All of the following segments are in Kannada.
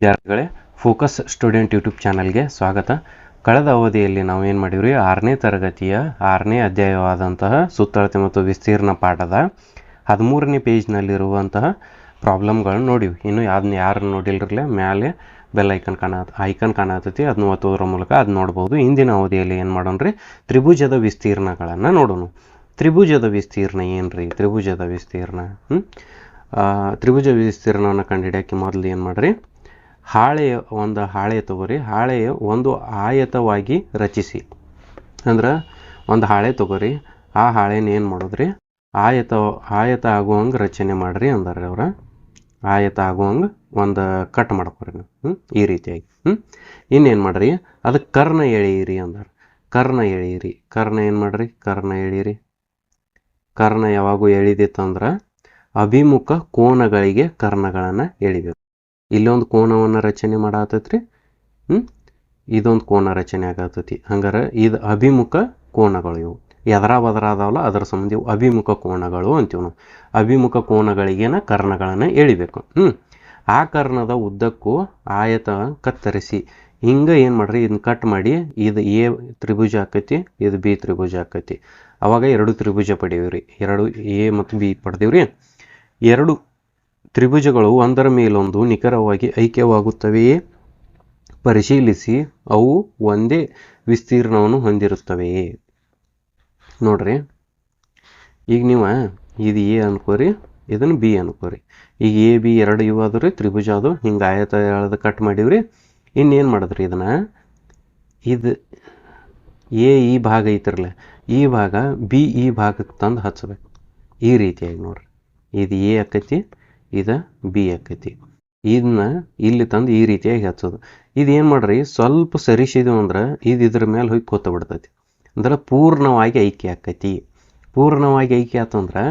ವಿದ್ಯಾರ್ಥಿಗಳೇ, ಫೋಕಸ್ ಸ್ಟೂಡೆಂಟ್ ಯೂಟ್ಯೂಬ್ ಚಾನಲ್ಗೆ ಸ್ವಾಗತ. ಕಳೆದ ಅವಧಿಯಲ್ಲಿ ನಾವು ಏನು ಮಾಡಿವ್ರಿ? ಆರನೇ ತರಗತಿಯ ಆರನೇ ಅಧ್ಯಾಯವಾದಂತಹ ಸುತ್ತಳತೆ ಮತ್ತು ವಿಸ್ತೀರ್ಣ ಪಾಠದ ಹದಿಮೂರನೇ ಪೇಜ್ನಲ್ಲಿರುವಂತಹ ಪ್ರಾಬ್ಲಮ್ಗಳನ್ನ ನೋಡಿವಿ. ಇನ್ನು ಅದನ್ನ ಯಾರು ನೋಡಿಲ್ರಲ್ಲ ಮೇಲೆ ಬೆಲ್ ಐಕನ್ ಕಾಣ, ಐಕನ್ ಕಾಣತೈತಿ. ಅದನ್ನ ಒತ್ತೋದ್ರ ಮೂಲಕ ಅದು ನೋಡ್ಬೋದು. ಇಂದಿನ ಅವಧಿಯಲ್ಲಿ ಏನು ಮಾಡೋಣ ರೀ ತ್ರಿಭುಜದ ವಿಸ್ತೀರ್ಣಗಳನ್ನು ನೋಡೋಣ. ತ್ರಿಭುಜದ ವಿಸ್ತೀರ್ಣ ಏನು ರೀ ತ್ರಿಭುಜದ ವಿಸ್ತೀರ್ಣ ಹ್ಞೂ ತ್ರಿಭುಜ ವಿಸ್ತೀರ್ಣವನ್ನು ಕಂಡುಹಿಡಿಯೋಕ್ಕೆ ಮೊದಲು ಏನು ಮಾಡ್ರಿ? ಹಾಳೆಯ ಒಂದು ಹಾಳೆ ತಗೋರಿ. ಹಾಳೆಯ ಒಂದು ಆಯತವಾಗಿ ರಚಿಸಿ. ಅಂದ್ರೆ ಒಂದು ಹಾಳೆ ತಗೋರಿ. ಆ ಹಾಳೆನ ಏನು ಮಾಡೋದ್ರಿ? ಆಯತ ಆಯತ ಆಗುವಂಗೆ ರಚನೆ ಮಾಡ್ರಿ ಅಂದಾರೆ ಅವ್ರ. ಆಯತ ಆಗುವಂಗೆ ಒಂದು ಕಟ್ ಮಾಡ್ಕೊರಿ ನೀವು. ಈ ರೀತಿಯಾಗಿ. ಹ್ಞೂ ಇನ್ನೇನು ಮಾಡ್ರಿ? ಅದು ಕರ್ಣ ಎಳೆಯಿರಿ ಅಂದಾರೆ. ಕರ್ಣ ಎಳೆಯಿರಿ. ಕರ್ಣ ಏನು ಮಾಡ್ರಿ? ಕರ್ಣ ಎಳೀರಿ ಕರ್ಣ ಯಾವಾಗೂ ಎಳಿದಿತ್ತಂದ್ರೆ ಅಭಿಮುಖ ಕೋನಗಳಿಗೆ ಕರ್ಣಗಳನ್ನು ಎಳಿಬೇಕು. ಇಲ್ಲೊಂದು ಕೋನವನ್ನು ರಚನೆ ಮಾಡಾತೈತ್ರಿ? ಇದೊಂದು ಕೋನ ರಚನೆ ಆಗತೈತಿ. ಹಂಗಾರೆ ಇದು ಅಭಿಮುಖ ಕೋನಗಳು ಇವು. ಎದರ ಬದರ ಅದಾವಲ್ಲ, ಅದರ ಸಂಬಂಧ ಅಭಿಮುಖ ಕೋನಗಳು ಅಂತೀವಿ ನಾವು. ಅಭಿಮುಖ ಕೋನಗಳಿಗೇನ ಕರ್ಣಗಳನ್ನು ಎಳಿಬೇಕು. ಹ್ಞೂ ಆ ಕರ್ಣದ ಉದ್ದಕ್ಕೂ ಆಯತ ಕತ್ತರಿಸಿ, ಹಿಂಗೆ ಏನು ಮಾಡ್ರಿ? ಇದನ್ನ ಕಟ್ ಮಾಡಿ, ಇದು ಎ ತ್ರಿಭುಜ ಆಕೈತಿ, ಇದು ಬಿ ತ್ರಿಭುಜ ಆಕೈತಿ. ಅವಾಗ ಎರಡು ತ್ರಿಭುಜ ಪಡೀವ್ರಿ ಎರಡು ಎ ಮತ್ತು ಬಿ ಪಡೆದೀವ್ರಿ. ಎರಡು ತ್ರಿಭುಜಗಳು ಒಂದರ ಮೇಲೊಂದು ನಿಖರವಾಗಿ ಐಕ್ಯವಾಗುತ್ತವೆಯೇ? ಪರಿಶೀಲಿಸಿ, ಅವು ಒಂದೇ ವಿಸ್ತೀರ್ಣವನ್ನು ಹೊಂದಿರುತ್ತವೆಯೇ? ನೋಡ್ರಿ, ಈಗ ನೀವು ಇದು ಎ ಅನ್ಕೋರಿ, ಇದನ್ನು ಬಿ ಅನ್ಕೋರಿ. ಈಗ ಎ, ಬಿ ಎರಡು ಇವು ರೀ, ತ್ರಿಭುಜ ಅದು ಹಿಂಗೆ ಆಯತ ಎಳ್ದು ಕಟ್ ಮಾಡಿವ್ರಿ. ಇನ್ನೇನು ಮಾಡಿದ್ರಿ ಇದನ್ನು? ಇದು ಎ, ಈ ಭಾಗ ಐತಿರಲ್ಲ, ಈ ಭಾಗ ಬಿ, ಈ ಭಾಗಕ್ಕೆ ತಂದು ಹಚ್ಚಬೇಕು ಈ ರೀತಿಯಾಗಿ ನೋಡ್ರಿ. ಇದು ಎ ಆಕೈತಿ. ಇದು ಬಿ ಆಕೈತಿ. ಇದನ್ನ ಇಲ್ಲಿ ತಂದು ಈ ರೀತಿಯಾಗಿ ಹಚ್ಚೋದು. ಇದು ಏನು ಮಾಡ್ರಿ? ಸ್ವಲ್ಪ ಸರಿಸಿದ್ವು ಅಂದ್ರೆ ಇದು ಇದ್ರ ಮೇಲೆ ಹೋಗಿ ಕೂತ ಬಿಡ್ತೈತಿ. ಅಂದ್ರೆ ಪೂರ್ಣವಾಗಿ ಐಕ್ಯ ಆಕೈತಿ. ಪೂರ್ಣವಾಗಿ ಐಕ್ಯ ಆತಂದ್ರೆ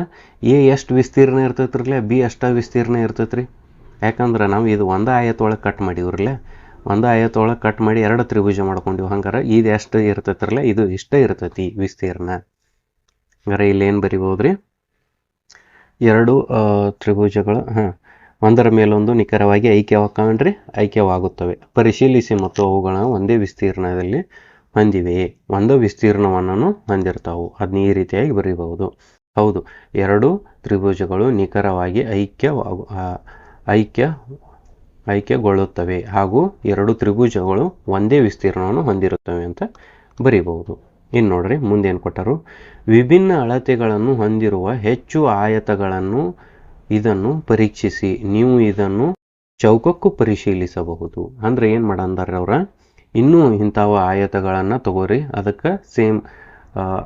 ಎ ಎಷ್ಟು ವಿಸ್ತೀರ್ಣ ಇರ್ತೈತ್ರಲ್ಲ? ಬಿ ಅಷ್ಟ ವಿಸ್ತೀರ್ಣ ಇರ್ತೈತ್ರಿ? ಯಾಕಂದ್ರೆ ನಾವು ಇದು ಒಂದು ಆಯತೊಳಗೆ ಕಟ್ ಮಾಡಿವ್ರಲ್ಲ? ಒಂದು ಆಯತೊಳಗೆ ಕಟ್ ಮಾಡಿ ಎರಡು ತ್ರಿಭುಜ ಮಾಡ್ಕೊಂಡಿವಿ. ಹಂಗಾರೆ ಇದು ಎಷ್ಟು ಇರ್ತೈತ್ರಲ್ಲ? ಇದು ಇಷ್ಟೇ ಇರ್ತೈತಿ ವಿಸ್ತೀರ್ಣ. ಹಂಗಾರೆ ಇಲ್ಲಿ ಏನು ಬರಿಬೋದ್ರಿ? ಎರಡು ತ್ರಿಭುಜಗಳು, ಹಾಂ. ಒಂದರ ಮೇಲೊಂದು ನಿಖರವಾಗಿ ಐಕ್ಯವಾಕೊಂಡ್ರೆ ಐಕ್ಯವಾಗುತ್ತವೆ. ಪರಿಶೀಲಿಸಿ ಮತ್ತು ಅವುಗಳ ಒಂದೇ ವಿಸ್ತೀರ್ಣದಲ್ಲಿ ಹೊಂದಿವೆಯೇ ಒಂದು ವಿಸ್ತೀರ್ಣವನ್ನು ಹೊಂದಿರ್ತಾವು. ಅದನ್ನ ಈ ರೀತಿಯಾಗಿ ಬರೀಬಹುದು. ಹೌದು. ಎರಡು ತ್ರಿಭುಜಗಳು ನಿಖರವಾಗಿ ಐಕ್ಯವಾಗು ಐಕ್ಯ, ಐಕ್ಯಗೊಳ್ಳುತ್ತವೆ. ಹಾಗೂ ಎರಡು ತ್ರಿಭುಜಗಳು ಒಂದೇ ವಿಸ್ತೀರ್ಣವನ್ನು ಹೊಂದಿರುತ್ತವೆ ಅಂತ ಬರೀಬಹುದು. ಇನ್ನು ನೋಡ್ರಿ ಮುಂದೇನು ಕೊಟ್ಟರು? ವಿಭಿನ್ನ ಅಳತೆಗಳನ್ನು ಹೊಂದಿರುವ ಹೆಚ್ಚು ಆಯತಗಳನ್ನು ಇದನ್ನು ಪರೀಕ್ಷಿಸಿ, ನೀವು ಇದನ್ನು ಚೌಕಕ್ಕೂ ಪರಿಶೀಲಿಸಬಹುದು. ಅಂದ್ರೆ ಏನು ಮಾಡಂದಾರ ಅವ್ರ? ಇನ್ನೂ ಇಂಥವ ಆಯತಗಳನ್ನು ತಗೋರಿ, ಅದಕ್ಕೆ ಸೇಮ್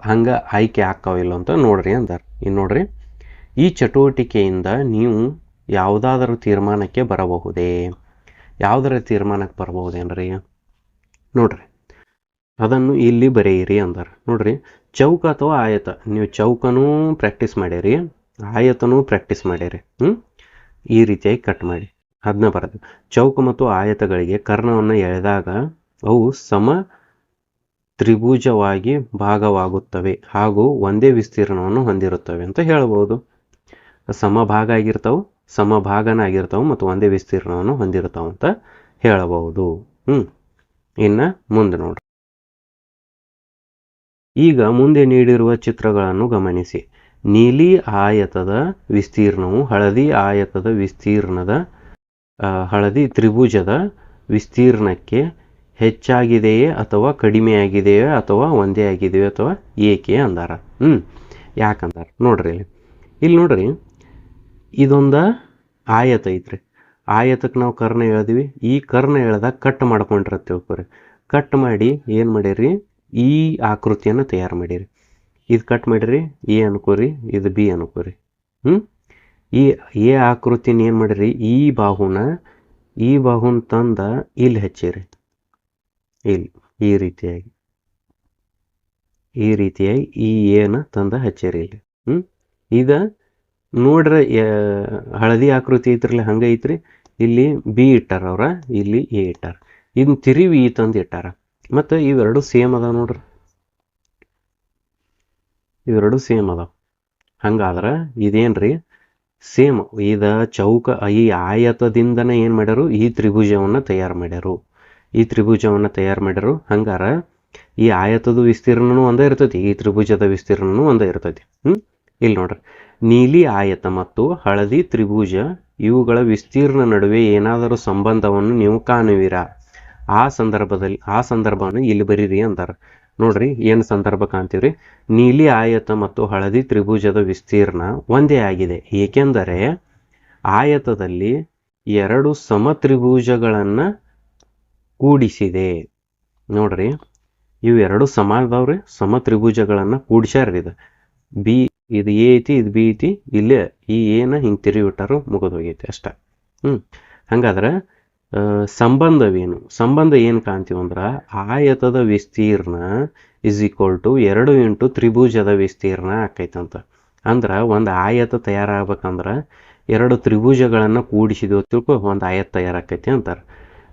ಹಂಗೆ ಆಯ್ಕೆ ಆಕ್ಕಾವಿಲ್ಲ ಅಂತ ನೋಡ್ರಿ ಅಂದಾರ. ಇನ್ನು ನೋಡ್ರಿ, ಈ ಚಟುವಟಿಕೆಯಿಂದ ನೀವು ಯಾವುದಾದರೂ ತೀರ್ಮಾನಕ್ಕೆ ಬರಬಹುದೇ? ಯಾವುದರ ತೀರ್ಮಾನಕ್ಕೆ ಬರಬಹುದೇನ್ರಿ ನೋಡ್ರಿ. ಅದನ್ನು ಇಲ್ಲಿ ಬರೆಯಿರಿ ಅಂದಾರ. ನೋಡ್ರಿ, ಚೌಕ ಅಥವಾ ಆಯತ? ನೀವು ಚೌಕನೂ ಪ್ರಾಕ್ಟೀಸ್ ಮಾಡ್ಯಾರಿ, ಆಯತನೂ ಪ್ರಾಕ್ಟೀಸ್ ಮಾಡ್ಯಾರಿ. ಹ್ಞೂ ಈ ರೀತಿಯಾಗಿ ಕಟ್ ಮಾಡಿ. ಅದನ್ನ ಬರೋದು. ಚೌಕ ಮತ್ತು ಆಯತಗಳಿಗೆ ಕರ್ಣವನ್ನು ಎಳೆದಾಗ ಅವು ಸಮ ತ್ರಿಭುಜವಾಗಿ ಭಾಗವಾಗುತ್ತವೆ ಹಾಗೂ ಒಂದೇ ವಿಸ್ತೀರ್ಣವನ್ನು ಹೊಂದಿರುತ್ತವೆ ಅಂತ ಹೇಳ್ಬೋದು. ಸಮಭಾಗ ಆಗಿರ್ತಾವೆ ಸಮಭಾಗನ ಆಗಿರ್ತಾವೆ ಮತ್ತು ಒಂದೇ ವಿಸ್ತೀರ್ಣವನ್ನು ಹೊಂದಿರ್ತಾವೆ ಅಂತ ಹೇಳಬಹುದು ಹ್ಞೂ ಇನ್ನು ಮುಂದೆ ನೋಡ್ರಿ. ಈಗ ಮುಂದೆ ನೀಡಿರುವ ಚಿತ್ರಗಳನ್ನು ಗಮನಿಸಿ. ನೀಲಿ ಆಯತದ ವಿಸ್ತೀರ್ಣವು ಹಳದಿ ಆಯತದ ವಿಸ್ತೀರ್ಣದ ಹಳದಿ ತ್ರಿಭುಜದ ವಿಸ್ತೀರ್ಣಕ್ಕೆ ಹೆಚ್ಚಾಗಿದೆಯೇ ಅಥವಾ ಕಡಿಮೆಯಾಗಿದೆಯೇ ಅಥವಾ ಒಂದೇ ಆಗಿದೆಯೋ ಅಥವಾ ಏಕೆ ಅಂದಾರ? ಹ್ಞೂ ಯಾಕಂದಾರ? ನೋಡ್ರಿ ಇಲ್ಲಿ. ಇಲ್ಲಿ ನೋಡ್ರಿ, ಇದೊಂದ ಆಯತ ಐತ್ರಿ. ಆಯತಕ್ಕೆ ನಾವು ಕರ್ಣ ಎಳ್ದಿವಿ ಈ ಕರ್ಣ ಎಳ್ದಾಗ ಕಟ್ ಮಾಡ್ಕೊಂಡಿರ್ತೀವಿ ತಿಳ್ಕೊರಿ ಕಟ್ ಮಾಡಿ ಏನು ಮಾಡಿರಿ? ಈ ಆಕೃತಿಯನ್ನು ತಯಾರು ಮಾಡಿರಿ. ಇದು ಕಟ್ ಮಾಡಿರಿ, ಎ ಅನ್ಕೋರಿ, ಇದು ಬಿ ಅನ್ಕೋರಿ. ಹ್ಞೂ ಈ, ಎ ಆಕೃತಿನ ಏನು ಮಾಡಿರಿ? ಈ ಬಾಹುನ ಈ ಬಾಹುನ ತಂದ ಇಲ್ಲಿ ಹಚ್ಚಿರಿ. ಇಲ್ಲಿ, ಈ ರೀತಿಯಾಗಿ. ಈ ರೀತಿಯಾಗಿ ಈ ಏನ ತಂದ ಹಚ್ಚಿರಿ ಇಲ್ಲಿ. ಹ್ಞೂ ಇದ ನೋಡ್ರಿ ಹಳದಿ ಆಕೃತಿ ಐತ್ರಲ್ಲ, ಹಂಗೆ ಐತ್ರಿ. ಇಲ್ಲಿ ಬಿ ಇಟ್ಟಾರ ಅವ್ರ, ಇಲ್ಲಿ ಎ ಇಟ್ಟಾರ. ಇದನ್ನ ತಿರುವಿ ತಂದು ಇಟ್ಟಾರ. ಮತ್ತು ಇವೆರಡು ಸೇಮ್ ಅದಾವೆ ನೋಡ್ರಿ. ಇವೆರಡು ಸೇಮ್ ಅದಾವ. ಹಂಗಾದ್ರೆ ಇದೇನ್ರಿ? ಸೇಮ್ ಇದ ಚೌಕ ಈ ಆಯತದಿಂದನೇ ಏನು ಮಾಡ್ಯಾರು? ಈ ತ್ರಿಭುಜವನ್ನು ತಯಾರು ಮಾಡ್ಯಾರು. ಈ ತ್ರಿಭುಜವನ್ನು ತಯಾರು ಮಾಡ್ಯಾರು. ಹಂಗಾರ ಈ ಆಯತದ ವಿಸ್ತೀರ್ಣನೂ ಒಂದೇ ಇರ್ತೈತಿ, ಈ ತ್ರಿಭುಜದ ವಿಸ್ತೀರ್ಣನೂ ಒಂದೇ ಇರ್ತೈತಿ. ಹ್ಞೂ ಇಲ್ಲಿ ನೋಡ್ರಿ. ನೀಲಿ ಆಯತ ಮತ್ತು ಹಳದಿ ತ್ರಿಭುಜ ಇವುಗಳ ವಿಸ್ತೀರ್ಣ ನಡುವೆ ಏನಾದರೂ ಸಂಬಂಧವನ್ನು ನೀವು ಕಾಣುವಿರಾ? ಆ ಸಂದರ್ಭದಲ್ಲಿ, ಆ ಸಂದರ್ಭವನ್ನು ಇಲ್ಲಿ ಬರೀರಿ ಅಂತಾರೆ ನೋಡ್ರಿ, ಏನು ಸಂದರ್ಭ ಕಾಣ್ತೀವ್ರಿ? ನೀಲಿ ಆಯತ ಮತ್ತು ಹಳದಿ ತ್ರಿಭುಜದ ವಿಸ್ತೀರ್ಣ ಒಂದೇ ಆಗಿದೆ. ಏಕೆಂದರೆ ಆಯತದಲ್ಲಿ ಎರಡು ಸಮ ತ್ರಿಭುಜಗಳನ್ನು ಕೂಡಿಸಿದೆ. ನೋಡ್ರಿ, ಇವು ಎರಡು ಸಮ ಅದಾವ್ರಿ ಸಮ ತ್ರಿಭುಜಗಳನ್ನು ಕೂಡಿಸ್ಯಾರ್ರಿ ಇದು. ಬಿ, ಇದು ಎ ಐತಿ, ಇದು ಬಿ ಐತಿ, ಇಲ್ಲೇ ಈ ಏನ ಹಿಂಗೆ ತಿರುಗಿ ಬಿಟ್ಟಾರು ಮುಗಿದೋಗೈತಿ ಅಷ್ಟ. ಹ್ಞೂ ಹಂಗಾದ್ರೆ ಸಂಬಂಧವೇನು? ಸಂಬಂಧ ಏನು ಕಾಣ್ತೀವಂದ್ರೆ ಆಯತದ ವಿಸ್ತೀರ್ಣ ಇಸ್ ಈಕ್ವಲ್ ಟು ಎರಡು ಇಂಟು ತ್ರಿಭುಜದ ವಿಸ್ತೀರ್ಣ ಆಕೈತಂತ. ಅಂದ್ರೆ ಒಂದು ಆಯತ ತಯಾರಾಗಬೇಕಂದ್ರೆ ಎರಡು ತ್ರಿಭುಜಗಳನ್ನು ಕೂಡಿಸಿದ ತಿಳ್ಕೊ, ಒಂದು ಆಯತ ತಯಾರಾಕೈತಿ ಅಂತಾರೆ.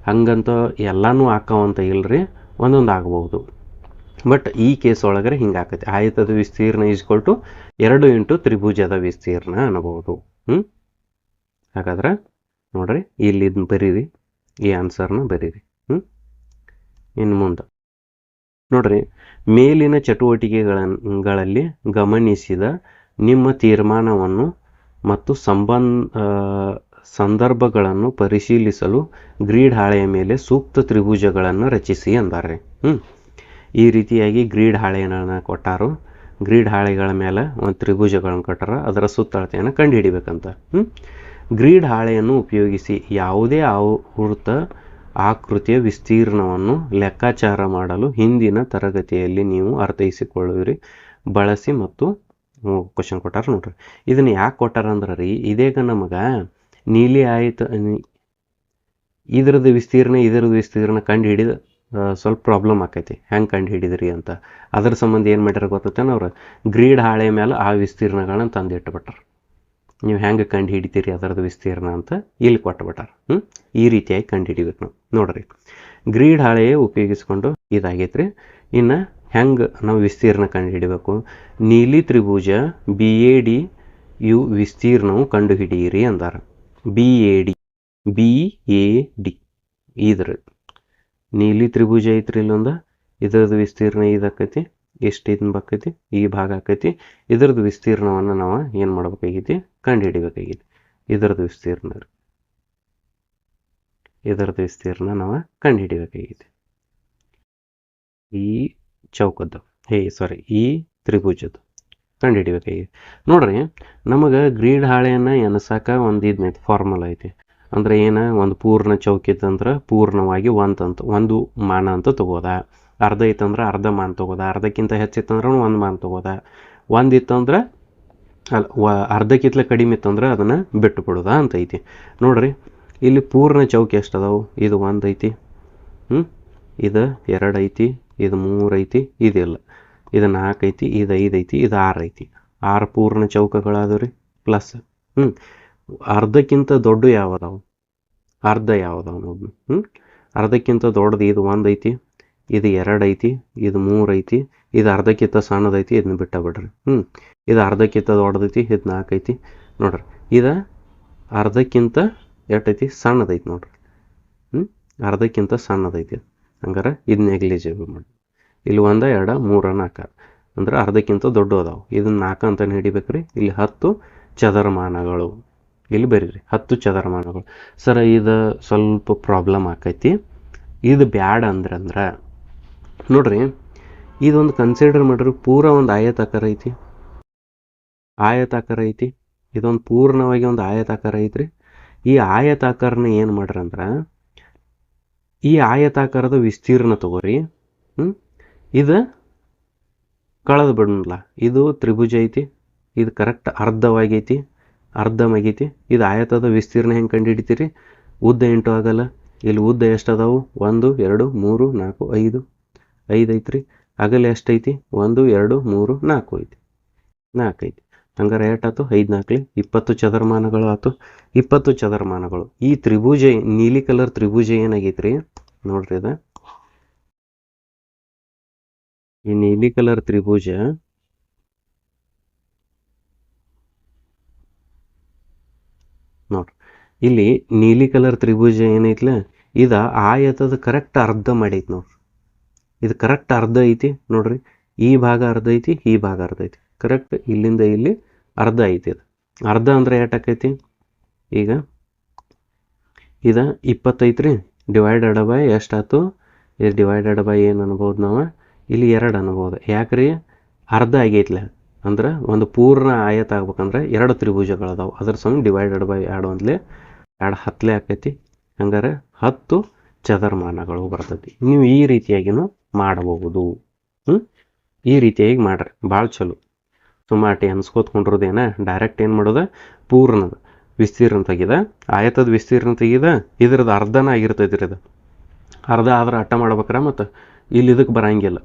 ಹಂಗಂತ ಎಲ್ಲನೂ ಹಾಕವಂತ ಇಲ್ರಿ, ಒಂದೊಂದು ಆಗಬಹುದು. ಬಟ್ ಈ ಕೇಸ್ ಒಳಗರೆ ಹಿಂಗೆ ಆಕೈತಿ. ಆಯತದ ವಿಸ್ತೀರ್ಣ ಈಸ್ಕೊಲ್ ಟು ಎರಡು ಇಂಟು ತ್ರಿಭುಜದ ವಿಸ್ತೀರ್ಣ ಅನ್ನಬಹುದು ಹ್ಞೂ ಹಾಗಾದ್ರೆ ನೋಡ್ರಿ ಇಲ್ಲಿ ಬರೀರಿ. ಈ ಆನ್ಸರ್ನ ಬರೀರಿ ಹ್ಞೂ ಇನ್ನು ಮುಂದೆ. ನೋಡ್ರಿ, ಮೇಲಿನ ಚಟುವಟಿಕೆಗಳಲ್ಲಿ ಗಮನಿಸಿದ ನಿಮ್ಮ ತೀರ್ಮಾನವನ್ನು ಮತ್ತು ಸಂಬಂಧ ಸಂದರ್ಭಗಳನ್ನು ಪರಿಶೀಲಿಸಲು ಗ್ರೀಡ್ ಹಾಳೆಯ ಮೇಲೆ ಸೂಕ್ತ ತ್ರಿಭುಜಗಳನ್ನು ರಚಿಸಿ ಅಂದಾರೆ ಹ್ಞೂ ಈ ರೀತಿಯಾಗಿ ಗ್ರೀಡ್ ಹಾಳೆಯನ್ನು ಕೊಟ್ಟಾರು. ಗ್ರೀಡ್ ಹಾಳೆಗಳ ಮೇಲೆ ಒಂದು ತ್ರಿಭುಜಗಳನ್ನು ಕೊಟ್ಟಾರ, ಅದರ ಸುತ್ತಳತೆಯನ್ನು ಕಂಡುಹಿಡಿಬೇಕಂತ ಹ್ಞೂ ಗ್ರೀಡ್ ಹಾಳೆಯನ್ನು ಉಪಯೋಗಿಸಿ ಯಾವುದೇ ಆವೃತ ಆಕೃತಿಯ ವಿಸ್ತೀರ್ಣವನ್ನು ಲೆಕ್ಕಾಚಾರ ಮಾಡಲು ಹಿಂದಿನ ತರಗತಿಯಲ್ಲಿ ನೀವು ಅರ್ಥೈಸಿಕೊಳ್ಳುವಿರಿ. ಬಳಸಿ ಮತ್ತು ಕ್ವಶನ್ ಕೊಟ್ಟಾರ ನೋಡ್ರಿ. ಇದನ್ನು ಯಾಕೆ ಕೊಟ್ಟಾರ ಅಂದ್ರೆ ರೀ ಇದೇಗ ನಮಗೆ ನೀಲಿ ಆಯಿತು ಇದ್ರದ್ದು ವಿಸ್ತೀರ್ಣ ಇದ್ರದ್ದು ವಿಸ್ತೀರ್ಣ ಕಂಡು ಹಿಡಿದ ಸ್ವಲ್ಪ ಪ್ರಾಬ್ಲಮ್ ಆಕೈತಿ. ಹೆಂಗೆ ಕಂಡು ಹಿಡಿದ್ರಿ ಅಂತ. ಅದ್ರ ಸಂಬಂಧ ಏನು ಮಾಡ್ಯಾರ ಗೊತ್ತೈತೆ ಅವ್ರು? ಗ್ರೀಡ್ ಹಾಳೆ ಮೇಲೆ ಆ ವಿಸ್ತೀರ್ಣಗಳನ್ನ ತಂದು ಇಟ್ಬಿಟ್ಟಾರ ನೀವು ಹೆಂಗೆ ಕಂಡು ಹಿಡಿತೀರಿ ಅದರದ್ದು ವಿಸ್ತೀರ್ಣ ಅಂತ ಇಲ್ಲಿ ಕೊಟ್ಬಿಟ್ಟಾರ ಹ್ಞೂ ಈ ರೀತಿಯಾಗಿ ಕಂಡು ಹಿಡಿಬೇಕು ನಾವು. ನೋಡ್ರಿ. ಗ್ರೀಡ್ ಹಾಳೆಯೇ ಉಪಯೋಗಿಸ್ಕೊಂಡು ಇದಾಗೈತ್ರಿ. ಇನ್ನು ಹೆಂಗೆ ನಾವು ವಿಸ್ತೀರ್ಣ ಕಂಡು ಹಿಡಿಬೇಕು? ನೀಲಿ ತ್ರಿಭುಜ, ಬಿ ಎ ಡಿ, ಯು ವಿಸ್ತೀರ್ಣವು ಕಂಡು ಹಿಡಿಯಿರಿ ಅಂದಾರ. B A D, B A D. ಇದ್ರ ನೀಲಿ ತ್ರಿಭುಜ ಐತ್ರಿ ಇಲ್ಲೊಂದು. ಇದ್ರದ್ದು ವಿಸ್ತೀರ್ಣ ಇದಾಕೈತಿ. ಎಷ್ಟು ಇದನ್ನ ಬಕ್ಕೈತಿ? ಈ ಭಾಗ ಆಕೈತಿ. ಇದರದ್ದು ವಿಸ್ತೀರ್ಣವನ್ನು ನಾವು ಏನು ಮಾಡ್ಬೇಕಾಗೈತಿ? ಕಂಡು ಹಿಡಿಬೇಕಾಗೈತಿ ಇದರದ್ದು ವಿಸ್ತೀರ್ಣ ಇದರದ್ದು ವಿಸ್ತೀರ್ಣ ನಾವು ಕಂಡು ಈ ಚೌಕದ್ದು. ಹೇ ಸಾರಿ ಈ ತ್ರಿಭುಜದ್ದು. ಕಂಡು ಹಿಡಿಬೇಕಾಗೈತಿ ನೋಡ್ರಿ, ನಮಗೆ ಗ್ರೀಡ್ ಹಾಳೆಯನ್ನು ಎನಸಾಕ ಒಂದು ಇದನ್ನೈತಿ ಫಾರ್ಮುಲಾ ಐತಿ. ಅಂದ್ರೆ ಏನು? ಒಂದು ಪೂರ್ಣ ಚೌಕಿತ್ತಂದ್ರೆ ಪೂರ್ಣವಾಗಿ ಒಂದಂತ, ಒಂದು ಮಾನ ಅಂತ ತಗೋದ. ಅರ್ಧ ಇತ್ತಂದ್ರೆ ಅರ್ಧ ಮಾನ್ ತಗೋದ, ಅರ್ಧಕ್ಕಿಂತ ಹೆಚ್ಚಿತ್ತಂದ್ರೆ ಒಂದು ಮಾನ್ ತೊಗೋದ. ಒಂದು ಇತ್ತಂದ್ರೆ ಅಲ್ಲ, ವ ಅರ್ಧಕ್ಕಿಂತ ಕಡಿಮೆ ಇತ್ತಂದ್ರೆ ಅದನ್ನು ಬಿಟ್ಟು ಬಿಡೋದ ಅಂತ ಐತಿ. ನೋಡ್ರಿ, ಇಲ್ಲಿ ಪೂರ್ಣ ಚೌಕಿ ಎಷ್ಟು ಅದಾವು ಇದು ಒಂದು ಐತಿ ಹ್ಞೂ ಇದು ಎರಡು ಐತಿ, ಇದು ಮೂರು ಐತಿ, ಇದಿಲ್ಲ. ಇದು ನಾಲ್ಕು ಐತಿ, ಇದು ಐದು ಐತಿ, ಇದು ಆರು ಐತಿ. ಆರು ಪೂರ್ಣ ಚೌಕಗಳಾದವು ರೀ, ಪ್ಲಸ್ ಹ್ಞೂ ಅರ್ಧಕ್ಕಿಂತ ದೊಡ್ಡ ಯಾವದಾವು? ಅರ್ಧ ಯಾವ್ದಾವು ಹ್ಞೂ ಅರ್ಧಕ್ಕಿಂತ ದೊಡ್ಡದು ಇದು ಒಂದು ಐತಿ ಇದು ಎರಡು ಐತಿ, ಇದು ಮೂರು ಐತಿ, ಇದು ಅರ್ಧಕ್ಕಿಂತ ಸಣ್ಣದೈತಿ ಇದನ್ನ ಬಿಟ್ಟ ಬಿಡ್ರಿ. ಹ್ಞೂ ಇದು ಅರ್ಧಕ್ಕಿಂತ ದೊಡ್ಡದೈತಿ ಇದು ನಾಲ್ಕು ಐತಿ. ನೋಡ್ರಿ, ಇದು ಅರ್ಧಕ್ಕಿಂತ ಎಷ್ಟೈತಿ ಸಣ್ಣದೈತಿ ನೋಡ್ರಿ. ಹ್ಞೂ ಅರ್ಧಕ್ಕಿಂತ ಸಣ್ಣದೈತಿ ಹಂಗಾರೆ ಇದು ನೆಗ್ಲಿಜಿಬಲ್ ಮಾಡಿ ಇಲ್ಲಿ ಒಂದ, ಎರಡ, ಮೂರ, ನಾಲ್ಕು. ಅಂದ್ರೆ ಅರ್ಧಕ್ಕಿಂತ ದೊಡ್ಡ ಅದಾವೆ. ಇದನ್ನ ನಾಲ್ಕು ಅಂತ ಹಿಡಿಬೇಕ್ರಿ. ಇಲ್ಲಿ ಹತ್ತು ಚದರಮಾನಗಳು. ಇಲ್ಲಿ ಬರೀರಿ, ಹತ್ತು ಚದರಮಾನಗಳು. ಸರ, ಇದು ಸ್ವಲ್ಪ ಪ್ರಾಬ್ಲಮ್ ಆಕೈತಿ. ಇದು ಬ್ಯಾಡ ಅಂದ್ರೆ ಅಂದ್ರೆ ನೋಡ್ರಿ, ಇದೊಂದು ಕನ್ಸಿಡರ್ ಮಾಡ್ರಿ ಪೂರ ಒಂದು ಆಯತಾಕಾರ ಐತಿ. ಆಯತಾಕಾರ ಐತಿ. ಇದೊಂದು ಪೂರ್ಣವಾಗಿ ಒಂದು ಆಯತಾಕಾರ ಐತ್ರಿ. ಈ ಆಯತಾಕಾರನ ಏನು ಮಾಡ್ರಿ ಅಂದ್ರೆ, ಈ ಆಯತಾಕಾರದ ವಿಸ್ತೀರ್ಣ ತಗೋರಿ. ಇದು ಕಳೆದು ಬಿಡಲ್ಲ ಇದು ತ್ರಿಭುಜ ಐತಿ, ಇದು ಕರೆಕ್ಟ್ ಅರ್ಧವಾಗೈತಿ ಅರ್ಧ ಮಗೈತಿ ಇದು ಆಯತದ ವಿಸ್ತೀರ್ಣ ಹೆಂಗೆ ಕಂಡು ಹಿಡಿತೀರಿ ಉದ್ದ ಎಂಟು ಆಗಲ್ಲ, ಇಲ್ಲಿ ಉದ್ದ ಎಷ್ಟು ಅದಾವು? ಒಂದು, ಎರಡು, ಮೂರು, ನಾಲ್ಕು, ಐದು. ಐದು ಐತ್ರಿ? ಅಗಲ ಎಷ್ಟೈತಿ ಒಂದು, ಎರಡು, ಮೂರು, ನಾಲ್ಕು ಐತಿ. ನಾಲ್ಕು ಐತಿ. ಹಂಗಾರೆ ಏಟಾತು ಐದು ನಾಲ್ಕಲಿ ಇಪ್ಪತ್ತು ಚದರಮಾನಗಳು ಆತು. ಇಪ್ಪತ್ತು ಚದರಮಾನಗಳು. ಈ ತ್ರಿಭುಜ, ನೀಲಿ ಕಲರ್ ತ್ರಿಭುಜ ಏನಾಗೈತ್ರಿ? ನೋಡ್ರಿ ಅದ. ಈ ನೀಲಿ ಕಲರ್ ತ್ರಿಭುಜ ನೋಡ್ರಿ. ಇಲ್ಲಿ ನೀಲಿ ಕಲರ್ ತ್ರಿಭುಜ ಏನೈತ್ಲ? ಇದ ಆಯತದ ಕರೆಕ್ಟ್ ಅರ್ಧ ಮಾಡೈತಿ ನೋಡ್ರಿ. ಇದು ಕರೆಕ್ಟ್ ಅರ್ಧ ಐತಿ ನೋಡ್ರಿ. ಈ ಭಾಗ ಅರ್ಧ ಐತಿ, ಈ ಭಾಗ ಅರ್ಧ ಐತಿ. ಕರೆಕ್ಟ್ ಇಲ್ಲಿಂದ ಇಲ್ಲಿ ಅರ್ಧ ಐತಿ ಇದು. ಅರ್ಧ ಅಂದ್ರೆ ಎಷ್ಟು ಆಕೈತಿ? ಈಗ ಇದು ಇಪ್ಪತ್ತೈತ್ರಿ. ಡಿವೈಡೆಡ್ ಬೈ ಎಷ್ಟಾಯ್ತು ಇದು ಡಿವೈಡೆಡ್ ಬೈ ಏನು ಅನ್ಬೋದು ನಾವು? ಇಲ್ಲಿ ಎರಡು ಅನ್ಬೋದು. ಯಾಕ್ರಿ? ಅರ್ಧ ಆಗೈತ್ಲೆ. ಅಂದ್ರೆ ಒಂದು ಪೂರ್ಣ ಆಯತ ಆಗ್ಬೇಕಂದ್ರೆ ಎರಡು ತ್ರಿಭುಜಗಳು ತ್ರಿಭುಜಗಳದಾವು. ಅದ್ರ ಸಮ ಡಿವೈಡೆಡ್ ಬೈ ಎರಡು ಅಂದ್ಲೆ ಎರಡು ಹತ್ತಲೆ ಆಕೈತಿ. ಹಂಗಾರೆ ಹತ್ತು ಚದರ್ಮಾನಗಳು ಬರ್ತೈತಿ. ನೀವು ಈ ರೀತಿಯಾಗಿನೂ ಮಾಡಬಹುದು. ಈ ರೀತಿಯಾಗಿ ಮಾಡ್ರಿ? ಭಾಳ ಚಲೋ. ಸುಮಾಟಿ ಅನ್ಸ್ಕೋತ್ಕೊಂಡಿರೋದೇನ? ಡೈರೆಕ್ಟ್ ಏನು ಮಾಡೋದು? ಪೂರ್ಣದ ವಿಸ್ತೀರ್ಣ ತೆಗಿದ. ಆಯತದ ವಿಸ್ತೀರ್ಣ ತೆಗಿದ. ಇದ್ರದ್ದು ಅರ್ಧನ ಆಗಿರ್ತೈತಿ ರೀ ಇದು ಅರ್ಧ ಆದ್ರೆ ಅಟ್ಟ ಮಾಡ್ಬೇಕ್ರ ಮತ್ತು ಇಲ್ಲಿ ಇದಕ್ಕೆ ಬರಂಗಿಲ್ಲ.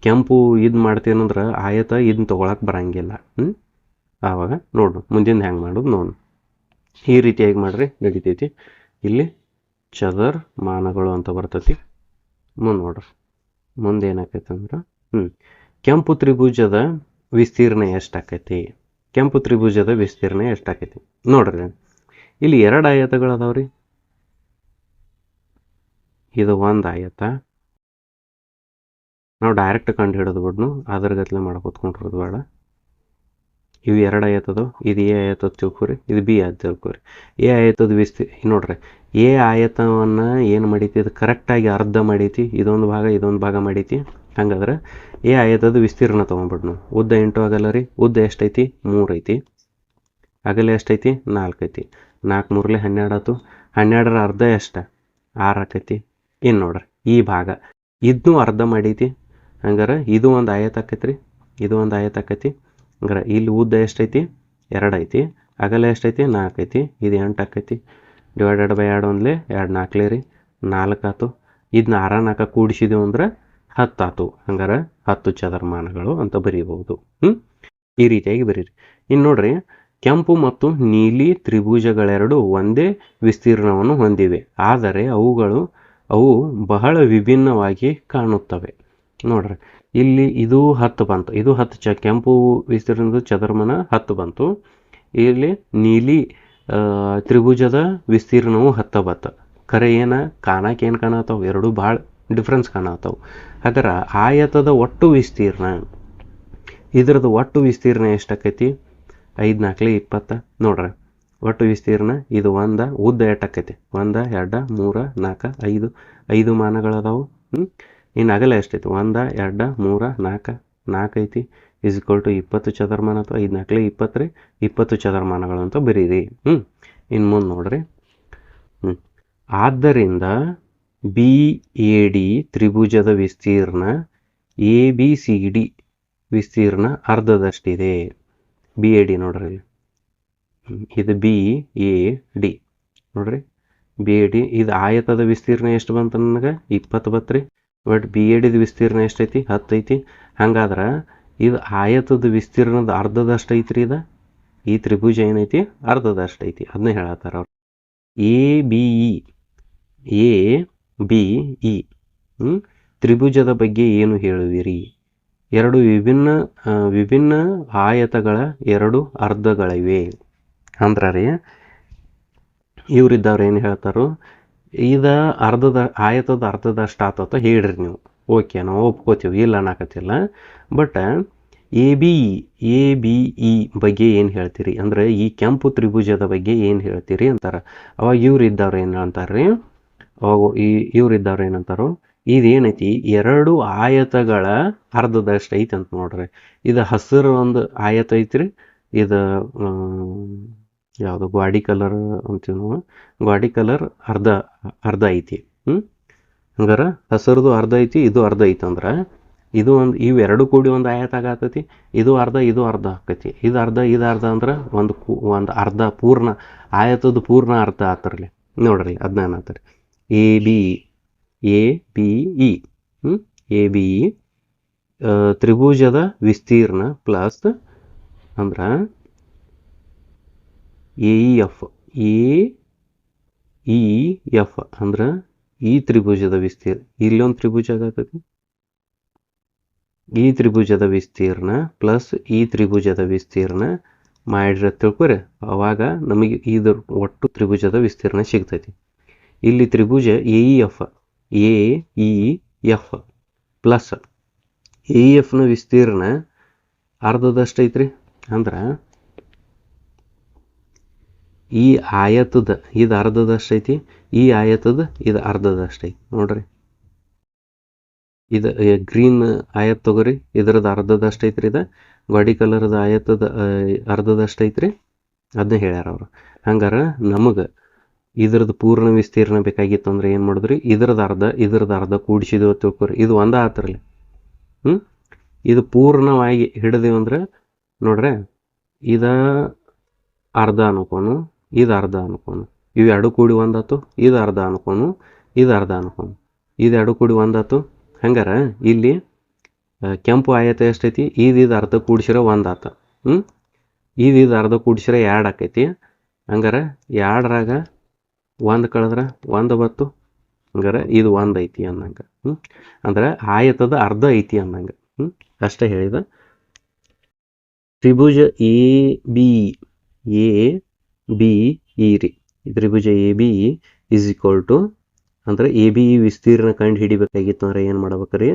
ಕೆಂಪು ಇದು ಮಾಡ್ತೀನಂದ್ರೆ ಆಯತ ಇದನ್ನ ತೊಗೊಳಕ್ಕೆ ಬರಂಗಿಲ್ಲ. ಹ್ಞೂ ಆವಾಗ ನೋಡು ಮುಂದಿನ ಹೆಂಗೆ ಮಾಡೋದು ನೋಡು. ಈ ರೀತಿಯಾಗಿ ಮಾಡ್ರಿ? ನಡಿತೈತಿ. ಇಲ್ಲಿ ಚದರ್ ಮಾನಗಳು ಅಂತ ಬರ್ತೈತಿ. ಮುಂದೆ ನೋಡ್ರಿ. ಮುಂದೆ ಏನಾಕೈತೆ ಅಂದ್ರೆ ಹ್ಞೂ ಕೆಂಪು ತ್ರಿಭುಜದ ವಿಸ್ತೀರ್ಣ ಎಷ್ಟಾಕೈತಿ? ಕೆಂಪು ತ್ರಿಭುಜದ ವಿಸ್ತೀರ್ಣ ಎಷ್ಟಾಕೈತಿ? ನೋಡ್ರಿ ಇಲ್ಲಿ ಎರಡು ಆಯತಗಳು ಅದಾವ್ರಿ ಇದು ಒಂದು ಆಯತ. ನಾವು ಡೈರೆಕ್ಟ್ ಕಂಡು ಹಿಡಿದು ಬಿಡ್ನು. ಅದ್ರ ಗತ್ಲೆ ಮಾಡ್ಕೊತ್ಕೊಂಡಿರೋದು ಬೇಡ. ಇವು ಎರಡು ಆಯತದು ಇದು ಎ ಆಯತದ ತಿಳ್ಕೊರಿ, ಇದು ಬಿ ಆಯ್ತು ತಿಳ್ಕೊರಿ. ಎ ಆಯತದ ವಿಸ್ತಿ ನೋಡ್ರಿ, ಎ ಆಯತವನ್ನು ಏನು ಮಾಡೈತಿ, ಇದು ಕರೆಕ್ಟಾಗಿ ಅರ್ಧ ಮಾಡೈತಿ, ಇದೊಂದು ಭಾಗ ಇದೊಂದು ಭಾಗ ಮಾಡೈತಿ. ಹಂಗಾದ್ರೆ ಎ ಆಯತದ ವಿಸ್ತೀರ್ಣ ತೊಗೊಂಡ್ಬಿಡ್ನು ಉದ್ದ ಎಂಟು ಆಗಲ್ಲ ರೀ, ಉದ್ದ ಎಷ್ಟೈತಿ, ಮೂರು ಐತಿ. ಅಗಲ ಎಷ್ಟೈತಿ, ನಾಲ್ಕು ಐತಿ. ನಾಲ್ಕು ಮೂರಲೆ ಹನ್ನೆರಡು ಆಯ್ತು ಹನ್ನೆರಡರ ಅರ್ಧ ಎಷ್ಟು? ಆರು ಆಕೈತಿ. ಇನ್ನು ನೋಡ್ರಿ, ಈ ಭಾಗ. ಇದನ್ನೂ ಅರ್ಧ ಮಾಡೈತಿ. ಹಂಗಾರೆ ಇದು ಒಂದು ಆಯತ ಆಕೈತಿ ಇದು ಒಂದು ಆಯತ ಆಕೈತಿ. ಹಂಗಾರೆ ಇಲ್ಲಿ ಉದ್ದ ಎಷ್ಟೈತಿ? ಎರಡು ಐತಿ. ಅಗಲ ಎಷ್ಟೈತಿ? ನಾಲ್ಕು ಐತಿ. ಇದು ಎಂಟು ಆಕೈತಿ. ಡಿವೈಡೆಡ್ ಬೈ ಎರಡು ಒಂದ್ಲೆ ಎರಡು ನಾಲ್ಕಲೇ ರೀ. ನಾಲ್ಕು ಆತು. ಇದನ್ನ ಆರ ನಾಲ್ಕು ಕೂಡಿಸಿದೆವು ಅಂದ್ರೆ ಹತ್ತು ಆತು. ಹಂಗಾರೆ ಹತ್ತು ಚದರ್ಮಾನಗಳು ಅಂತ ಬರೀಬಹುದು. ಹ್ಞೂ ಈ ರೀತಿಯಾಗಿ ಬರೀರಿ. ಇನ್ನು ನೋಡ್ರಿ, ಕೆಂಪು ಮತ್ತು ನೀಲಿ ತ್ರಿಭುಜಗಳೆರಡು ಒಂದೇ ವಿಸ್ತೀರ್ಣವನ್ನು ಹೊಂದಿವೆ. ಆದರೆ ಅವುಗಳು, ಅವು ಬಹಳ ವಿಭಿನ್ನವಾಗಿ ಕಾಣುತ್ತವೆ. ನೋಡ್ರಿ ಇಲ್ಲಿ ಇದು ಹತ್ತು ಬಂತು. ಇದು ಹತ್ತು ಚ, ಕೆಂಪು ವಿಸ್ತೀರ್ಣದ ಚದರ್ಮನ ಹತ್ತು ಬಂತು. ಇಲ್ಲಿ ನೀಲಿ ತ್ರಿಭುಜದ ವಿಸ್ತೀರ್ಣವು ಹತ್ತ ಬತ್ತ ಖರೆ ಏನ? ಕಾಣಕ್ಕೆ ಏನು ಕಾಣತ್ತಾವ ಎರಡು ಭಾಳ ಡಿಫ್ರೆನ್ಸ್ ಕಾಣತ್ತಾವ ಅದರ ಆಯತದ ಒಟ್ಟು ವಿಸ್ತೀರ್ಣ, ಇದ್ರದ್ದು ಒಟ್ಟು ವಿಸ್ತೀರ್ಣ ಎಷ್ಟಾಕೈತಿ ಐದು ನಾಲ್ಕಲಿ ಇಪ್ಪತ್ತ. ನೋಡ್ರಿ, ಒಟ್ಟು ವಿಸ್ತೀರ್ಣ ಇದು ಒಂದ, ಉದ್ದ ಎಷ್ಟಾಕೈತಿ ಒಂದ, ಎರಡ, ಮೂರ, ನಾಲ್ಕು, ಐದು. ಐದು ಮಾನಗಳದಾವು. ಹ್ಞೂ ಇನ್ನು ಅಗಲ ಎಷ್ಟೈತಿ ಒಂದ, ಎರಡ, ಮೂರ ನಾಲ್ಕ ನಾಲ್ಕು ಐತಿ. ಇಸ್ ಇಕ್ವಲ್ ಟು ಇಪ್ಪತ್ತು ಚದರ್ಮಾನ ಅಥವಾ ಐದು ನಾಲ್ಕಲಿ ಇಪ್ಪತ್ತು ರೀ, ಇಪ್ಪತ್ತು ಚದರ್ಮಾನಗಳು ಅಂತ ಬರೀರಿ. ಹ್ಞೂ ಇನ್ನು ಮುಂದೆ ನೋಡ್ರಿ. ಹ್ಞೂ ಆದ್ದರಿಂದ ಬಿ ಎ ಡಿ ತ್ರಿಭುಜದ ವಿಸ್ತೀರ್ಣ ಎ ಬಿ ಸಿ ಡಿ ವಿಸ್ತೀರ್ಣ ಅರ್ಧದಷ್ಟಿದೆ. ಬಿ ಎ ಡಿ ನೋಡ್ರಿ. ಇದು ಬಿ ಎ ಡಿ ನೋಡ್ರಿ. ಬಿ ಎ ಡಿ ಇದು ಆಯತದ ವಿಸ್ತೀರ್ಣ ಎಷ್ಟು ಬಂತು ನನಗೆ? ಇಪ್ಪತ್ತು ಬತ್ರಿ ಬಟ್ ಬಿ ಎ ಡಿದ ವಿಸ್ತೀರ್ಣ ಎಷ್ಟೈತಿ? ಹತ್ತೈತಿ. ಐತಿ ಹಂಗಾದ್ರೆ ಇದು ಆಯತದ ವಿಸ್ತೀರ್ಣದ ಅರ್ಧದಷ್ಟು ಐತ್ರಿ ಇದು. ಈ ತ್ರಿಭುಜ ಏನೈತಿ? ಅರ್ಧದಷ್ಟು ಐತಿ ಅದನ್ನ ಹೇಳತ್ತಾರ ಅವ್ರು. A B E A B E? ತ್ರಿಭುಜದ ಬಗ್ಗೆ ಏನು ಹೇಳುವಿರಿ? ಎರಡು ವಿಭಿನ್ನ ವಿಭಿನ್ನ ಆಯತಗಳ ಎರಡು ಅರ್ಧಗಳಿವೆ. ಅಂದ್ರೆ ರೀ ಇವರಿದ್ದವ್ರು ಏನು ಹೇಳ್ತಾರೋ? ಇದ ಅರ್ಧದ, ಆಯತದ ಅರ್ಧದಷ್ಟು ಆತತ ಹೇಳ್ರಿ ನೀವು. ಓಕೆ ನಾವು ಒಪ್ಕೋತೀವಿ, ಇಲ್ಲ ಅನ್ನಕತ್ತಿಲ್ಲ. But A B A B E ಬಗ್ಗೆ ಏನು ಹೇಳ್ತೀರಿ? ಅಂದ್ರೆ ಈ ಕೆಂಪು ತ್ರಿಭುಜದ ಬಗ್ಗೆ ಏನು ಹೇಳ್ತೀರಿ ಅಂತಾರೆ. ಅವಾಗ ಇವ್ರು ಇದ್ದವ್ರು ಏನು ಅಂತಾರ್ರಿ? ಅವಾಗ ಈ, ಇವ್ರು ಇದ್ದವ್ರು ಏನಂತಾರೋ ಇದೇನೈತಿ? ಎರಡು ಆಯತಗಳ ಅರ್ಧದಷ್ಟು ಐತಿ ಅಂತ ನೋಡ್ರಿ. ಇದು ಹಸಿರು ಒಂದು ಆಯತ ಐತ್ರಿ. ಇದು ಯಾವುದು? ಗ್ವಾಡಿ ಕಲರ್ ಅಂತೀವಿ ನಾವು. ಗ್ವಾಡಿ ಕಲರ್ ಅರ್ಧ ಅರ್ಧ ಐತಿ. ಹ್ಞೂ ಹಂಗಾರೆ ಹಸಿರದು ಅರ್ಧ ಐತಿ, ಇದು ಅರ್ಧ ಐತಿ ಅಂದ್ರೆ ಇದು ಒಂದು ಇವೆರಡು ಕೂಡಿ ಒಂದು ಆಯತ ಆಗತೈತಿ. ಇದು ಅರ್ಧ ಇದು ಅರ್ಧ ಆಕೈತಿ. ಇದು ಅರ್ಧ ಇದು ಅರ್ಧ ಅಂದ್ರೆ ಒಂದು ಒಂದು ಅರ್ಧ ಪೂರ್ಣ, ಆಯತದ ಪೂರ್ಣ ಅರ್ಧ ಆತರಲ್ಲಿ ನೋಡ್ರಿ ಅದನ್ನ ಏನತ್ತಾರೆ A, B A, B, E. A, B, E ತ್ರಿಭುಜದ ವಿಸ್ತೀರ್ಣ ಪ್ಲಸ್ ಅಂದ್ರೆ A, E, F, A, E, F ಅಂದ್ರೆ ಈ ತ್ರಿಭುಜದ ವಿಸ್ತೀರ್ಣ. ಇಲ್ಲೊಂದು ತ್ರಿಭುಜ ಆಗತೈತಿ ಈ ತ್ರಿಭುಜದ ವಿಸ್ತೀರ್ಣ ಪ್ಲಸ್ ಈ ತ್ರಿಭುಜದ ವಿಸ್ತೀರ್ಣ ಮಾಡಿರ ತಿಳ್ಕೊರಿ, ಅವಾಗ ನಮಗೆ ಇದ್ರ ಒಟ್ಟು ತ್ರಿಭುಜದ ವಿಸ್ತೀರ್ಣ ಸಿಗ್ತೈತಿ. ಇಲ್ಲಿ ತ್ರಿಭುಜ A, E, F, A, E, F plus A ಎಫ್ನ ವಿಸ್ತೀರ್ಣ ಅರ್ಧದಷ್ಟು ಐತ್ರಿ ಅಂದ್ರೆ ಈ ಆಯತದ, ಇದು ಅರ್ಧದಷ್ಟು ಐತಿ ಈ ಆಯತದ, ಇದು ಅರ್ಧದಷ್ಟು ಐತಿ ನೋಡ್ರಿ. ಇದು ಗ್ರೀನ್ ಆಯತ್ ತಗೋರಿ, ಇದರದ ಅರ್ಧದಷ್ಟು ಐತ್ರಿ ಇದು. ಗಾಡಿ ಕಲರ್ದ ಆಯತದ ಅರ್ಧದಷ್ಟು ಐತ್ರಿ ಅದನ್ನ ಹೇಳ್ಯಾರ ಅವರು. ಹಂಗಾರ ನಮಗೆ ಇದ್ರದ್ದು ಪೂರ್ಣ ವಿಸ್ತೀರ್ಣ ಬೇಕಾಗಿತ್ತು ಅಂದ್ರೆ ಏನು ಮಾಡಿದ್ರಿ? ಇದ್ರದ್ದು ಅರ್ಧ ಇದ್ರದ್ದು ಅರ್ಧ ಕೂಡಿಸಿದ್ವು ತಿಳ್ಕೊರಿ. ಇದು ಒಂದ ಆತರಲ್ಲಿ ಹ್ಞೂ ಇದು ಪೂರ್ಣವಾಗಿ ಹಿಡಿದೇವು ಅಂದ್ರೆ ನೋಡ್ರೆ, ಇದ ಅರ್ಧ ಅನ್ಕೋನು. ಇದು ಅರ್ಧ ಅನ್ಕೋನು. ಇವೆರಡು ಕೂಡಿ ಒಂದಾತು ಇದು ಅರ್ಧ ಅನ್ಕೋನು, ಇದು ಅರ್ಧ ಅನ್ಕೋನು. ಇದು ಎರಡು ಕೂಡಿ ಒಂದಾತು ಹಂಗಾರ? ಇಲ್ಲಿ ಕೆಂಪು ಆಯತ ಎಷ್ಟೈತಿ? ಇದು ಇದು ಅರ್ಧ ಕೂಡಿಸಿರೋ ಒಂದಾತ ಹ್ಞೂ ಇದು ಇದು ಅರ್ಧ ಕೂಡಿಸಿರೋ ಎರಡು ಆಕೈತಿ. ಹಂಗಾರ ಎರಡರಾಗ ಒಂದು ಕಳೆದ್ರೆ ಒಂದು ಬತ್ತು. ಹಂಗಾರೆ ಇದು ಒಂದು ಐತಿ ಅನ್ನಂಗೆ. ಹ್ಞೂ ಅಂದ್ರೆ ಆಯತದ ಅರ್ಧ ಐತಿ ಅನ್ನಂಗೆ. ಹ್ಞೂ ಅಷ್ಟೇ ಹೇಳಿದ. ತ್ರಿಭುಜ A B A B E ರೀ. ತ್ರಿಭುಜ A B is equal to, ಅಂದ್ರೆ ಎ ಬಿ ಇ ವಿಸ್ತೀರ್ಣ ಕಂಡು ಹಿಡಿಬೇಕಾಗಿತ್ತು ಅಂದ್ರೆ ಏನು ಮಾಡ್ಬೇಕ್ರಿ?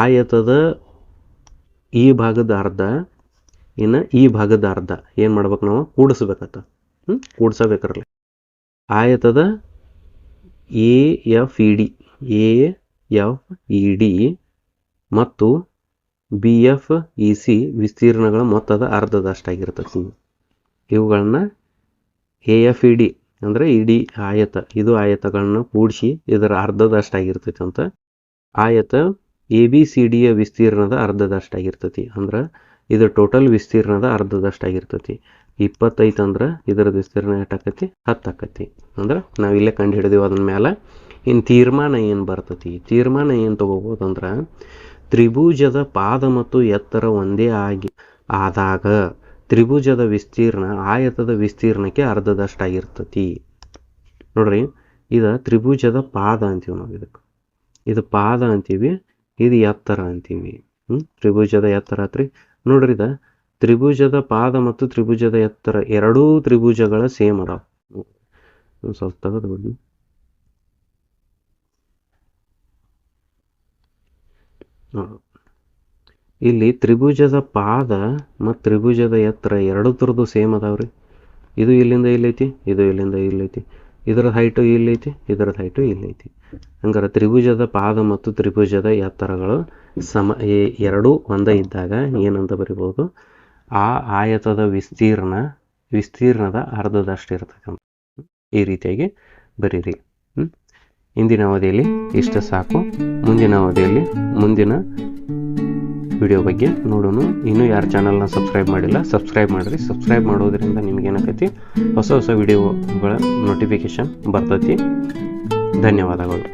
ಆಯತದ ಈ ಭಾಗದ ಅರ್ಧ, ಇನ್ನು ಈ ಭಾಗದ ಅರ್ಧ ಏನು ಮಾಡ್ಬೇಕು ನಾವು? ಕೂಡಿಸ್ಬೇಕತ್ತ. ಹ್ಞೂ ಕೂಡ್ಸಬೇಕ್ರಲ್ಲ ಆಯತದ A F E D, A F E D ಮತ್ತು ಬಿ ಎಫ್ ಇ ಸಿ ವಿಸ್ತೀರ್ಣಗಳ ಮೊತ್ತದ ಅರ್ಧದಷ್ಟಾಗಿರ್ತದೆ. ಇವುಗಳನ್ನ ಎ ಎಫ್ ಇ ಡಿ ಅಂದರೆ ಇಡೀ ಆಯತ, ಇದು ಆಯತಗಳನ್ನು ಕೂಡಿಸಿ ಇದರ ಅರ್ಧದಷ್ಟಾಗಿರ್ತೈತಿ ಅಂತ. ಆಯತ ಎ ಬಿ ಸಿ ಡಿಯ ವಿಸ್ತೀರ್ಣದ ಅರ್ಧದಷ್ಟಾಗಿರ್ತೈತಿ ಅಂದ್ರೆ ಇದು ಟೋಟಲ್ ವಿಸ್ತೀರ್ಣದ ಅರ್ಧದಷ್ಟಾಗಿರ್ತೈತಿ. ಇಪ್ಪತ್ತೈದು ಅಂದ್ರೆ ಇದರ ವಿಸ್ತೀರ್ಣ ಎಷ್ಟಾಕತಿ? ಹತ್ತು ಅಂದ್ರೆ ನಾವು ಇಲ್ಲೇ ಕಂಡು ಹಿಡಿದೀವಿ ಅದನ್ನ ಮೇಲೆ ಇನ್ನು ತೀರ್ಮಾನ ಏನು ಬರ್ತೈತಿ? ತೀರ್ಮಾನ ಏನು ತಗೋಬೋದು ಅಂದ್ರೆ ತ್ರಿಭುಜದ ಪಾದ ಮತ್ತು ಎತ್ತರ ಒಂದೇ ಆಗಿ ಆದಾಗ ತ್ರಿಭುಜದ ವಿಸ್ತೀರ್ಣ ಆಯತದ ವಿಸ್ತೀರ್ಣಕ್ಕೆ ಅರ್ಧದಷ್ಟಾಗಿರ್ತತಿ. ನೋಡ್ರಿ, ಇದು ತ್ರಿಭುಜದ ಪಾದ ಅಂತೀವಿ ನಾವು ಇದಕ್ಕೆ. ಇದು ಪಾದ ಅಂತೀವಿ, ಇದು ಎತ್ತರ ಅಂತೀವಿ. ತ್ರಿಭುಜದ ಎತ್ತರ ಆತ್ರಿ ನೋಡ್ರಿ, ಇದು ತ್ರಿಭುಜದ ಪಾದ ಮತ್ತು ತ್ರಿಭುಜದ ಎತ್ತರ ಎರಡೂ ತ್ರಿಭುಜಗಳ ಸೇಮ್ ಅದಾವ. ಸ್ವಲ್ಪ ತೆಗೆದು ಬಿಡಿ. ಇಲ್ಲಿ ತ್ರಿಭುಜದ ಪಾದ ಮತ್ತು ತ್ರಿಭುಜದ ಎತ್ತರ ಎರಡು ಥರದ್ದು ಸೇಮ್ ಅದಾವ್ರಿ. ಇದು ಇಲ್ಲಿಂದ ಇಲ್ಲೈತಿ, ಇದು ಇಲ್ಲಿಂದ ಇಲ್ಲೈತಿ. ಇದರ ಹೈಟು ಇಲ್ಲೈತಿ ಹೈಟ್ ಹೈಟು ಇಲ್ಲೈತಿ. ಹಂಗಾರೆ ತ್ರಿಭುಜದ ಪಾದ ಮತ್ತು ತ್ರಿಭುಜದ ಎತ್ತರಗಳು ಸಮ ಎರಡೂ ಒಂದೇ ಇದ್ದಾಗ ಏನಂತ ಬರಿಬೋದು? ಆ ಆಯತದ ವಿಸ್ತೀರ್ಣ, ವಿಸ್ತೀರ್ಣದ ಅರ್ಧದಷ್ಟು ಇರ್ತಕ್ಕಂಥ ಈ ರೀತಿಯಾಗಿ ಬರೀರಿ? ಇಂದಿನ ಅವಧಿಯಲ್ಲಿ ಇಷ್ಟ ಸಾಕು. ಮುಂದಿನ ಅವಧಿಯಲ್ಲಿ ಮುಂದಿನ ವಿಡಿಯೋ ಬಗ್ಗೆ ನೋಡೋಣ ಇನ್ನೂ ಯಾರು ಚಾನಲ್ನ ಸಬ್ಸ್ಕ್ರೈಬ್ ಮಾಡಿಲ್ಲ ಸಬ್ಸ್ಕ್ರೈಬ್ ಮಾಡಿರಿ. ಸಬ್ಸ್ಕ್ರೈಬ್ ಮಾಡೋದ್ರಿಂದ ನಿಮ್ಗೆ ಏನಾಕೈತಿ ಹೊಸ ಹೊಸ ವಿಡಿಯೋಗಳ ನೋಟಿಫಿಕೇಶನ್ ಬರ್ತೈತಿ. ಧನ್ಯವಾದಗಳು.